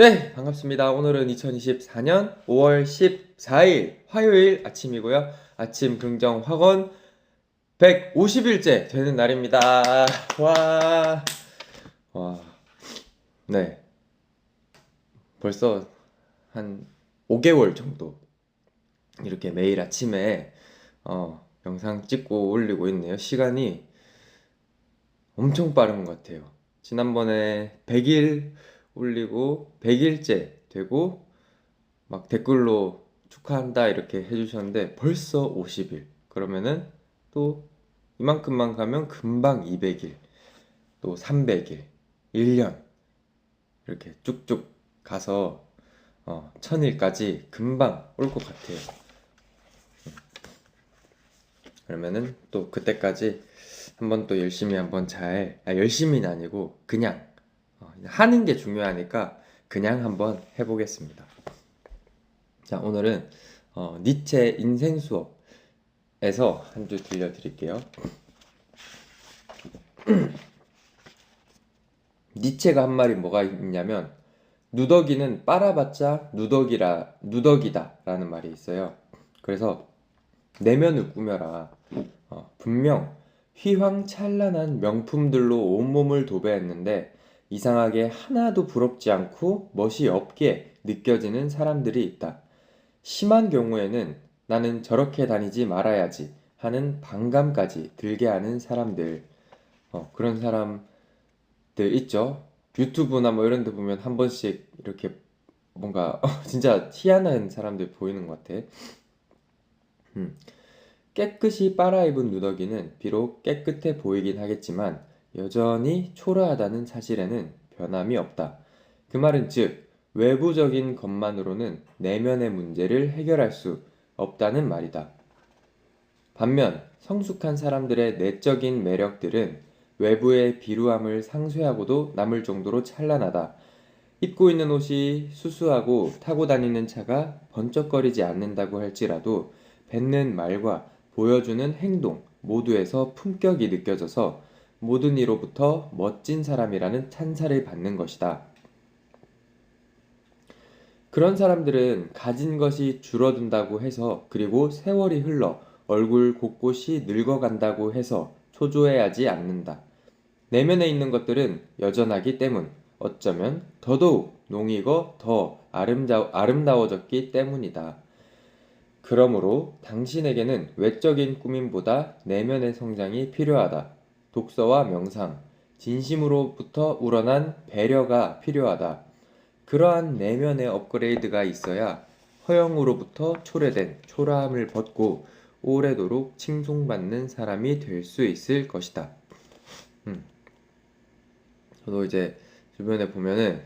네, 반갑습니다. 오늘은 2024년 5월 14일 화요일 아침이고요. 아침 긍정 학원 150일째 되는 날입니다. 와. 와. 네. 벌써 한 5개월 정도 이렇게 매일 아침에 어, 영상 찍고 올리고 있네요. 시간이 엄청 빠른 것 같아요. 지난번에 100일 올리고 100일째 되고 막 댓글로 축하한다 이렇게 해주셨는데 벌써 50일. 그러면은 또 이만큼만 가면 금방 200일, 또 300일, 1년 이렇게 쭉쭉 가서 어, 1000일까지 금방 올 것 같아요. 음. 그러면은 또 그때까지 한번 또 열심히 한번 잘, 아, 열심히는 아니고 그냥 어, 하는 게 중요하니까 그냥 한번 해보겠습니다. 자, 오늘은 어, 니체 인생 수업에서 한 줄 들려드릴게요. 니체가 한 말이 뭐가 있냐면 누더기는 빨아봤자 누더기라 누더기다라는 말이 있어요. 그래서 내면을 꾸며라. 어, 분명 휘황찬란한 명품들로 온몸을 도배했는데 이상하게 하나도 부럽지 않고 멋이 없게 느껴지는 사람들이 있다. 심한 경우에는 나는 저렇게 다니지 말아야지 하는 반감까지 들게 하는 사람들. 어, 그런 사람들 있죠. 유튜브나 뭐 이런 데 보면 한 번씩 이렇게 뭔가 진짜 희한한 사람들 보이는 것 같아. 음. 깨끗이 빨아입은 누더기는 비록 깨끗해 보이긴 하겠지만 여전히 초라하다는 사실에는 변함이 없다. 그 말은 즉, 외부적인 것만으로는 내면의 문제를 해결할 수 없다는 말이다. 반면 성숙한 사람들의 내적인 매력들은 외부의 비루함을 상쇄하고도 남을 정도로 찬란하다. 입고 있는 옷이 수수하고 타고 다니는 차가 번쩍거리지 않는다고 할지라도 뱉는 말과 보여주는 행동 모두에서 품격이 느껴져서 모든 이로부터 멋진 사람이라는 찬사를 받는 것이다. 그런 사람들은 가진 것이 줄어든다고 해서 그리고 세월이 흘러 얼굴 곳곳이 늙어간다고 해서 초조해하지 않는다. 내면에 있는 것들은 여전하기 때문 어쩌면 더더욱 농익어 더 아름다, 아름다워졌기 때문이다. 그러므로 당신에게는 외적인 꾸밈보다 내면의 성장이 필요하다. 독서와 명상, 진심으로부터 우러난 배려가 필요하다. 그러한 내면의 업그레이드가 있어야 허영으로부터 초래된 초라함을 벗고 오래도록 칭송받는 사람이 될 수 있을 것이다. 음. 저도 이제 주변에 보면은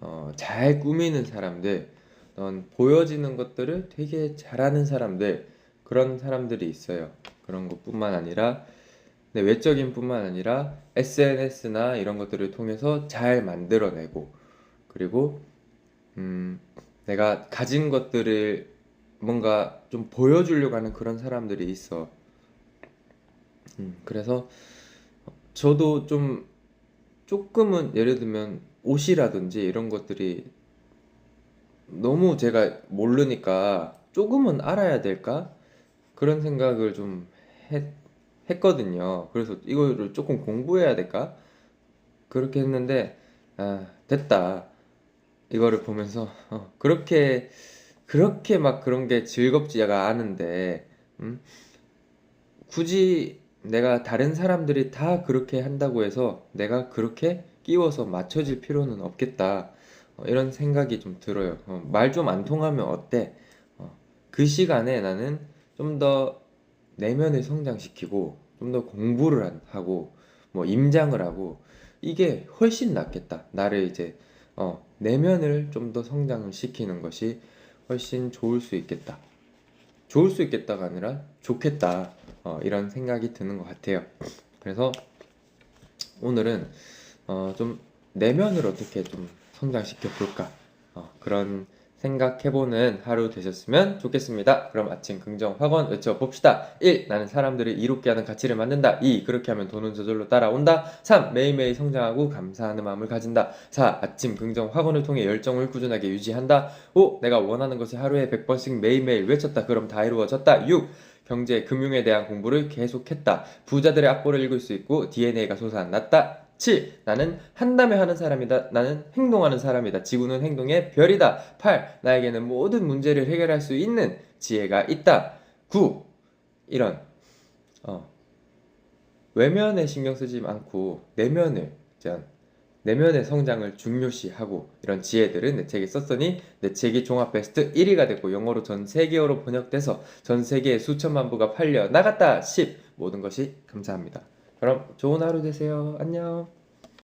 어, 잘 꾸미는 사람들, 넌 보여지는 것들을 되게 잘하는 사람들 그런 사람들이 있어요. 그런 것뿐만 아니라 네, 외적인 뿐만 아니라 SNS나 이런 것들을 통해서 잘 만들어내고 그리고 음, 내가 가진 것들을 뭔가 좀 보여주려고 하는 그런 사람들이 있어. 음, 그래서 저도 좀 조금은 예를 들면 옷이라든지 이런 것들이 너무 제가 모르니까 조금은 알아야 될까? 그런 생각을 좀 했, 했거든요. 그래서 이거를 조금 공부해야 될까? 그렇게 했는데, 아, 됐다. 이거를 보면서, 어, 그렇게, 그렇게 막 그런 게 즐겁지가 않은데, 음? 굳이 내가 다른 사람들이 다 그렇게 한다고 해서 내가 그렇게 끼워서 맞춰질 필요는 없겠다. 어, 이런 생각이 좀 들어요. 어, 말좀 안 통하면 어때? 어, 그 시간에 나는 좀더 내면을 성장시키고 좀 더 공부를 한- 하고 뭐 임장을 하고 이게 훨씬 낫겠다. 나를 이제 어, 내면을 좀 더 성장을 시키는 것이 훨씬 좋을 수 있겠다. 좋을 수 있겠다가 아니라 좋겠다. 어, 이런 생각이 드는 것 같아요. 그래서 오늘은 어, 좀 내면을 어떻게 좀 성장시켜 볼까 어, 그런 생각해보는 하루 되셨으면 좋겠습니다. 그럼 아침 긍정 확언 외쳐봅시다. 1. 나는 사람들을 이롭게 하는 가치를 만든다. 2. 그렇게 하면 돈은 저절로 따라온다. 3. 매일매일 성장하고 감사하는 마음을 가진다. 4. 아침 긍정 확언을 통해 열정을 꾸준하게 유지한다. 5. 내가 원하는 것을 하루에 100번씩 매일매일 외쳤다. 그럼 다 이루어졌다. 6. 경제, 금융에 대한 공부를 계속했다. 부자들의 악보를 읽을 수 있고 DNA가 솟아났다. 7. 나는 한다며 하는 사람이다. 나는 행동하는 사람이다. 지구는 행동의 별이다. 8. 나에게는 모든 문제를 해결할 수 있는 지혜가 있다. 9. 이런 어, 외면에 신경 쓰지 않고 내면을 전 내면의 성장을 중요시하고 이런 지혜들은 내 책에 썼으니 내 책이 종합 베스트 1위가 됐고 영어로 전 세계어로 번역돼서 전 세계에 수천만 부가 팔려 나갔다 10 모든 것이 감사합니다. 그럼 좋은 하루 되세요. 안녕.